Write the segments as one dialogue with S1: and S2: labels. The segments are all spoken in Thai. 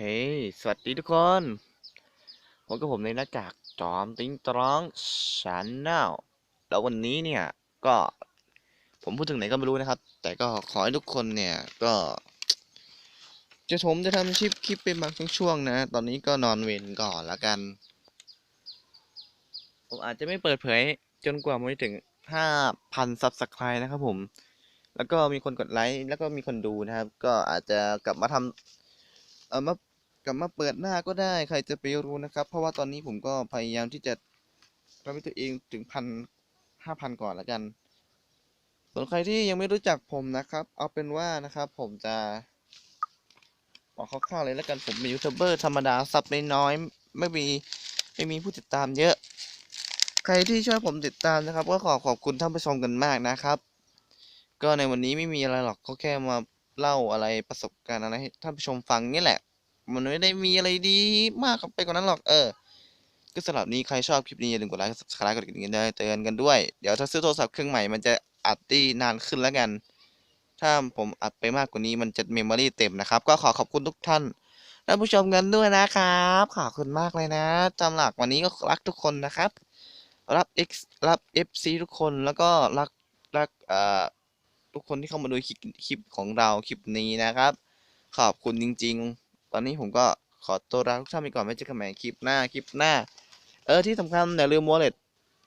S1: เฮ้ยสวัสดีทุกคนผมกับผมในหน้ากากจอมติ้งตรองชาแนลแล้ววันนี้เนี่ย ก็ ผมพูดถึงไหนก็ไม่รู้นะครับ แต่ก็ขอให้ทุกคนเนี่ย ก็ จะผมจะทำคลิปคลิปเป็นบางช่วงๆนะ ตอนนี้ก็นอนเวรก่อนละกัน ผมอาจจะไม่เปิดเผยจนกว่ามันจะถึงห้าพันซับสไครต์นะครับผม แล้วก็มีคนกดไลค์ แล้วก็มีคนดูนะครับ ก็อาจจะกลับมาทำเออมา กลับมาเปิดหน้าก็ได้ใครจะไปรู้นะครับ เพราะว่าตอนนี้ผมก็พยายามที่จะทำให้ตัวเองถึงพันห้าพันก่อนละกัน ส่วนใครที่ยังไม่รู้จักผมนะครับ เอาเป็นว่านะครับผมจะบอกคร่าวๆเลยแล้วกันผมเป็นยูทูบเบอร์ธรรมดาซับน้อยไม่มีไม่มีผู้ติดตามเยอะ ใครที่ช่วยผมติดตามนะครับ ก็ขอขอบคุณท่านผู้ชมกันมากนะครับ ก็ในวันนี้ไม่มีอะไรหรอกก็แค่มาเล่าอะไรประสบการณ์อะไรให้ท่านผู้ชมฟังนี่แหละ มันไม่ได้มีอะไรดีมากไปกว่านั้นหรอกเออก็สำหรับนี้ใครชอบคลิปนี้อย่าลืมกดไลค์กด subscribe กดกระดิ่งด้เตือนกันด้วย เดี๋ยวถ้าซื้อโทรศัพท์เครื่องใหม่มันจะอัดได้นานขึ้นแล้วกัน ถ้าผมอัดไปมากกว่านี้มันจะเมมโมรี่เต็มนะครับ ก็ขอขอบคุณทุกท่านท่านผู้ชมกันด้วยนะครับ ขอบคุณมากเลยนะจำหลักวันนี้ก็รักทุกคนนะครับ รับ X รับ FC ทุกคนแล้วก็รักรักเอ่อทุกคนที่เข้ามาดูคลิปของเราคลิปนี้นะครับ ขอบคุณจริง ๆ อนนี้ผมก็ขอตัวลาทุกท่านไปก่อนไว้เจอกันใหม่คลิปหน้าคลิปหน้า เออที่สำคัญอย่าลืม wallet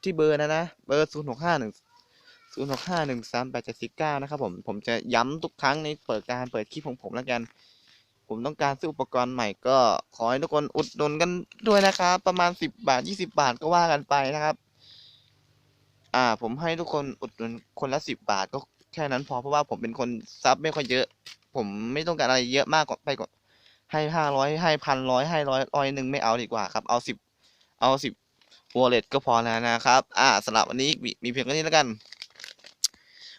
S1: ที่เบอร์นะนะเบอร์0 6 5 1 0 6 5 1 3 8 7 4 9นย์หกห้าหนึ่งสามแปดเจ็ดสิบเก้านะครับผมผมจะย้ำทุกครั้งในเปิดการเปิดคลิปของผมแล้วกัน ผมต้องการซื้ออุปกรณ์ใหม่ก็ขอให้ทุกคนอุดหนุนกันด้วยนะครับ ประมาณ10บบาท20บาทก็ว่ากันไปนะครับ อ่า ผมให้ทุกคนอุดหนุนคนละสิบบาทก็แค่นั้นพอเพราะว่าผมเป็นคนซับไม่ค่อยเยอะ ผมไม่ต้องการอะไรเยอะมากกว่าไปกว่า ให้ห้าร้อยให้พันร้อยให้ร้อยร้อยหนึ่งไม่เอาดีกว่าครับ เอาสิบเอาสิบวอลเล็ตก็พอแล้วนะครับ อ่าสำหรับวันนี้มีมีเพียงแค่นี้แล้วกัน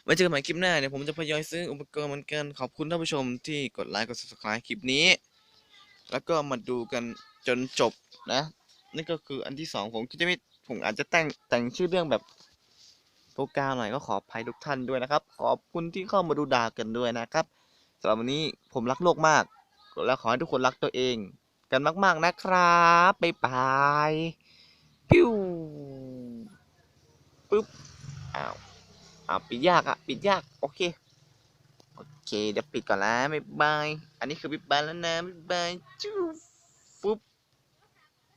S1: ไว้เจอกันใหม่คลิปหน้าเดี๋ยวผมจะพยอยซื้ออุปกรณ์เหมือนกัน ขอบคุณท่านผู้ชมที่กดไลค์กด subscribe คลิปนี้ แล้วก็มาดูกันจนจบนะ นี่ก็คืออันที่สองผมคิดจะไม่ผมอาจจะแต่งแต่งชื่อเรื่องแบบโปรกาหน่อยก็ขออภัยทุกท่านด้วยนะครับ ขอบคุณที่เข้ามาดูดากันด้วยนะครับสำหรับวันนี้ผมรักโลกมาก แล้วขอให้ทุกคนรักตัวเอง กันมาก ๆ นะครับบ๊ายบายปิ้วปึ๊บอ้าวอ้าวปิดยากอะปิดยากโอเคโอเคเดี๋ยวปิดก่อนแล้วบ๊ายบายอันนี้คือบ๊ายบายแล้วนะบ๊ายบายจู๊บ